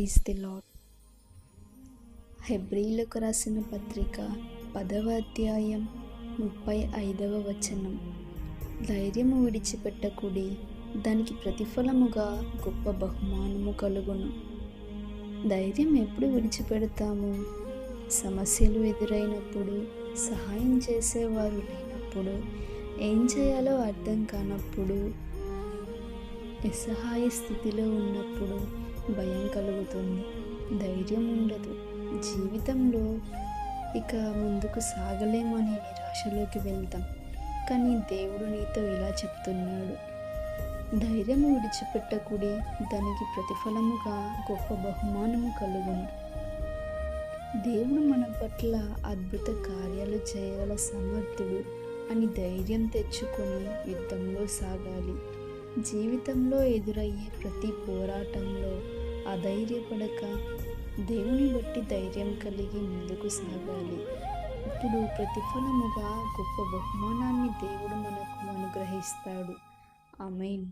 Praise the lord హెబ్రిలకు రాసిన పత్రిక పదవ అధ్యాయం ముప్పై ఐదవ వచనం. ధైర్యము విడిచిపెట్టకుడి దానికి ప్రతిఫలముగా గొప్ప బహుమానము కలుగును. ధైర్యం ఎప్పుడు విడిచిపెడతాము? సమస్యలు ఎదురైనప్పుడు సహాయం చేసేవారు లేనప్పుడు ఏం చేయాలో అర్థం కానప్పుడు నిస్సహాయ స్థితిలో ఉన్నప్పుడు భయం కలుగుతుంది. ధైర్యం ఉండదు. జీవితంలో ఇక ముందుకు సాగలేమని నిరాశలోకి వెళ్తాం. కానీ దేవుడు నీతో ఇలా చెప్తున్నాడు. ధైర్యం విడిచిపెట్టకుడి దానికి ప్రతిఫలముగా గొప్ప బహుమానము కలుగును. దేవుడు మన పట్ల అద్భుత కార్యాలు చేయగల సమర్థుడు అని ధైర్యం తెచ్చుకొని యుద్ధంలో సాగాలి. జీవితంలో ఎదురయ్యే ప్రతి పోరాటంలో అధైర్యపడక దేవుని బట్టి ధైర్యం కలిగి ముందుకు సాగాలి. ఇప్పుడు ప్రతిఫలముగా గొప్ప బహుమానాన్ని దేవుడు మనకు అనుగ్రహిస్తాడు. ఆమెన్.